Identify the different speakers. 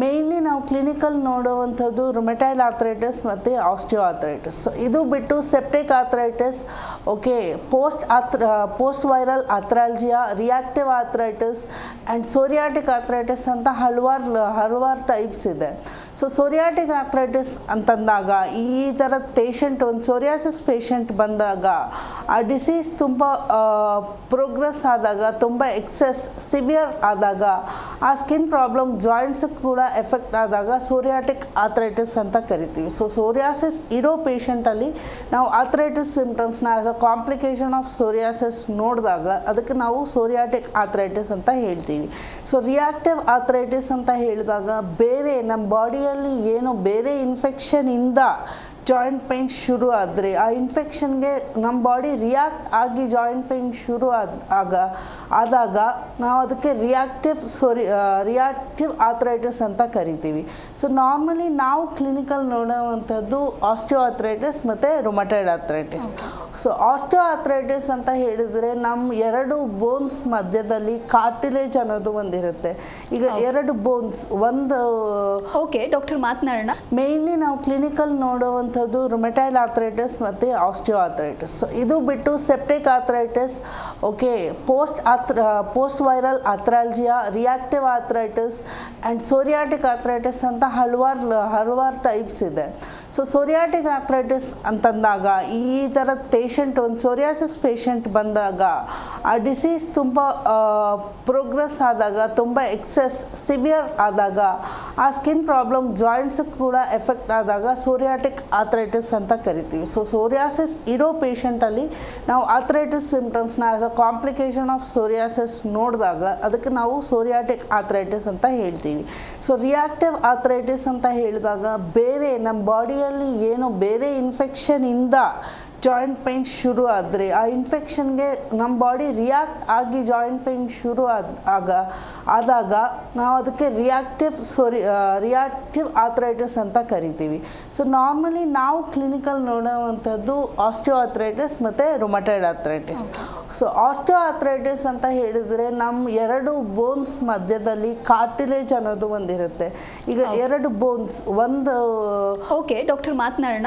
Speaker 1: Mainly ನಾವು clinical ನೋಡುವಂಥದ್ದು rheumatoid arthritis ಮತ್ತು ಆಸ್ಟಿಯೋ ಆಥ್ರೈಟಿಸ್ ಇದು ಬಿಟ್ಟು septic arthritis okay post ಆಥ್ರ post viral arthralgia reactive arthritis and psoriatic arthritis ಅಂತ ಹಲವಾರು ಹಲವಾರು ಟೈಪ್ಸ್ ಇದೆ. ಸೊ ಸೋರಿಯಾಟಿಕ್ ಆಥ್ರೈಟಿಸ್ ಅಂತಂದಾಗ, ಈ ಥರ ಪೇಷಂಟ್ ಒಂದು ಸೋರಿಯಾಸಿಸ್ ಪೇಷಂಟ್ ಬಂದಾಗ, ಆ ಡಿಸೀಸ್ ತುಂಬ ಪ್ರೋಗ್ರೆಸ್ ಆದಾಗ, ತುಂಬ ಎಕ್ಸೆಸ್ ಸಿವಿಯರ್ ಆದಾಗ, ಆ ಸ್ಕಿನ್ ಪ್ರಾಬ್ಲಮ್ ಜಾಯಿಂಟ್ಸ್ ಕೂಡ ಎಫೆಕ್ಟ್ ಆದಾಗ ಸೋರಿಯಾಟಿಕ್ ಆಥ್ರೈಟಿಸ್ ಅಂತ ಕರಿತೀವಿ. ಸೊ ಸೋರಿಯಾಸಿಸ್ ಇರೋ ಪೇಷಂಟಲ್ಲಿ ನಾವು arthritis ಸಿಂಪ್ಟಮ್ಸ್ನ as a complication of psoriasis ನೋಡಿದಾಗ, ಅದಕ್ಕೆ ನಾವು ಸೋರಿಯಾಟಿಕ್ ಆಥ್ರೈಟಿಸ್ ಅಂತ ಹೇಳ್ತೀವಿ. ಸೊ ರಿಯಾಕ್ಟಿವ್ ಆಥ್ರೈಟಿಸ್ ಅಂತ ಹೇಳಿದಾಗ, ಬೇರೆ ನಮ್ಮ ಬಾಡಿಯಲ್ಲಿ ಏನು ಬೇರೆ ಇನ್ಫೆಕ್ಷನಿಂದ ಜಾಯಿಂಟ್ ಪೇಯ್ನ್ ಶುರು ಆದರೆ, ಆ ಇನ್ಫೆಕ್ಷನ್ಗೆ ನಮ್ಮ ಬಾಡಿ ರಿಯಾಕ್ಟ್ ಆಗಿ ಜಾಯಿಂಟ್ ಪೇಯ್ನ್ ಶುರು ಆದ, ಆಗ, ಆದಾಗ ನಾವು ಅದಕ್ಕೆ ರಿಯಾಕ್ಟಿವ್ ಸೋರಿ ರಿಯಾಕ್ಟಿವ್ ಆಥ್ರೈಟಿಸ್ ಅಂತ ಕರಿತೀವಿ. ಸೊ ನಾರ್ಮಲಿ ನಾವು ಕ್ಲಿನಿಕಲ್ ನೋಡೋವಂಥದ್ದು ಆಸ್ಟಿಯೋ ಆಥ್ರೈಟಿಸ್ ಮತ್ತು rheumatoid arthritis so osteo arthritis ಅಂತ ಹೇಳಿದರೆ ನಮ್ಮ ಎರಡು ಬೋನ್ಸ್ ಮಧ್ಯದಲ್ಲಿ ಕಾರ್ಟಿಲೇಜ್ ಅನ್ನೋದು ಒಂದಿರುತ್ತೆ. ಈಗ ಎರಡು ಬೋನ್ಸ್ ಒಂದು
Speaker 2: ಓಕೆ ಡಾಕ್ಟರ್ ಮಾತನಾಡೋಣ.
Speaker 1: ಮೇಯ್ನ್ಲಿ ನಾವು ಕ್ಲಿನಿಕಲ್ ನೋಡುವಂಥದ್ದು ರೊಮೆಟೈಲ್ ಆಥ್ರೈಟಿಸ್ ಮತ್ತು ಆಸ್ಟಿಯೋ ಆಥ್ರೈಟಿಸ್ ಸೊ ಇದು ಬಿಟ್ಟು septic arthritis okay post ಆಥ್ರ post viral arthralgia reactive arthritis and psoriatic arthritis ಅಂತ ಹಲವಾರು ಹಲವಾರು ಟೈಪ್ಸ್ ಇದೆ. ಸೊ ಸೋರಿಯಾಟಿಕ್ ಆಥ್ರೈಟಿಸ್ ಅಂತಂದಾಗ ಈ ಥರದ ಪೇಷಂಟ್ ಒಂದು ಸೋರಿಯಾಸಿಸ್ ಪೇಷಂಟ್ ಬಂದಾಗ, ಆ ಡಿಸೀಸ್ ತುಂಬ ಪ್ರೋಗ್ರೆಸ್ ಆದಾಗ, ತುಂಬ ಎಕ್ಸೆಸ್ ಸಿವಿಯರ್ ಆದಾಗ, ಆ ಸ್ಕಿನ್ ಪ್ರಾಬ್ಲಮ್ ಜಾಯಿಂಟ್ಸ್ ಕೂಡ ಎಫೆಕ್ಟ್ ಆದಾಗ ಸೋರಿಯಾಟಿಕ್ ಆಥ್ರೈಟಿಸ್ ಅಂತ ಕರಿತೀವಿ. ಸೊ ಸೋರಿಯಾಸಿಸ್ ಇರೋ ಪೇಷಂಟಲ್ಲಿ ನಾವು arthritis ಸಿಂಪ್ಟಮ್ಸ್ನ as a complication of psoriasis ನೋಡಿದಾಗ, ಅದಕ್ಕೆ ನಾವು ಸೋರಿಯಾಟಿಕ್ ಆಥ್ರೈಟಿಸ್ ಅಂತ ಹೇಳ್ತೀವಿ. ಸೊ ರಿಯಾಕ್ಟಿವ್ ಆಥ್ರೈಟಿಸ್ ಅಂತ ಹೇಳಿದಾಗ, ಬೇರೆ ನಮ್ಮ ಬಾಡಿಯಲ್ಲಿ ಏನು, ಬೇರೆ ಇನ್ಫೆಕ್ಷನಿಂದ ಜಾಯಿಂಟ್ ಪೇಯ್ನ್ ಶುರು ಆದರೆ ಆ ಇನ್ಫೆಕ್ಷನ್ಗೆ ನಮ್ಮ ಬಾಡಿ ರಿಯಾಕ್ಟ್ ಆಗಿ ಜಾಯಿಂಟ್ ಪೇಯ್ನ್ ಶುರು ಆದ ಆಗ ಆದಾಗ ನಾವು ಅದಕ್ಕೆ ರಿಯಾಕ್ಟಿವ್ ಸೋರಿ ರಿಯಾಕ್ಟಿವ್ ಆಥ್ರೈಟಿಸ್ ಅಂತ ಕರಿತೀವಿ. ಸೊ ನಾರ್ಮಲಿ ನಾವು ಕ್ಲಿನಿಕಲ್ ನೋಡೋವಂಥದ್ದು ಆಸ್ಟಿಯೋ ಆಥ್ರೈಟಿಸ್ ಮತ್ತು rheumatoid arthritis so osteo arthritis ಅಂತ ಹೇಳಿದರೆ ನಮ್ಮ ಎರಡು ಬೋನ್ಸ್ ಮಧ್ಯದಲ್ಲಿ ಕಾರ್ಟಿಲೇಜ್ ಅನ್ನೋದು ಒಂದಿರುತ್ತೆ. ಈಗ ಎರಡು ಬೋನ್ಸ್ ಒಂದು
Speaker 2: ಓಕೆ ಡಾಕ್ಟರ್ ಮಾತನಾಡೋಣ.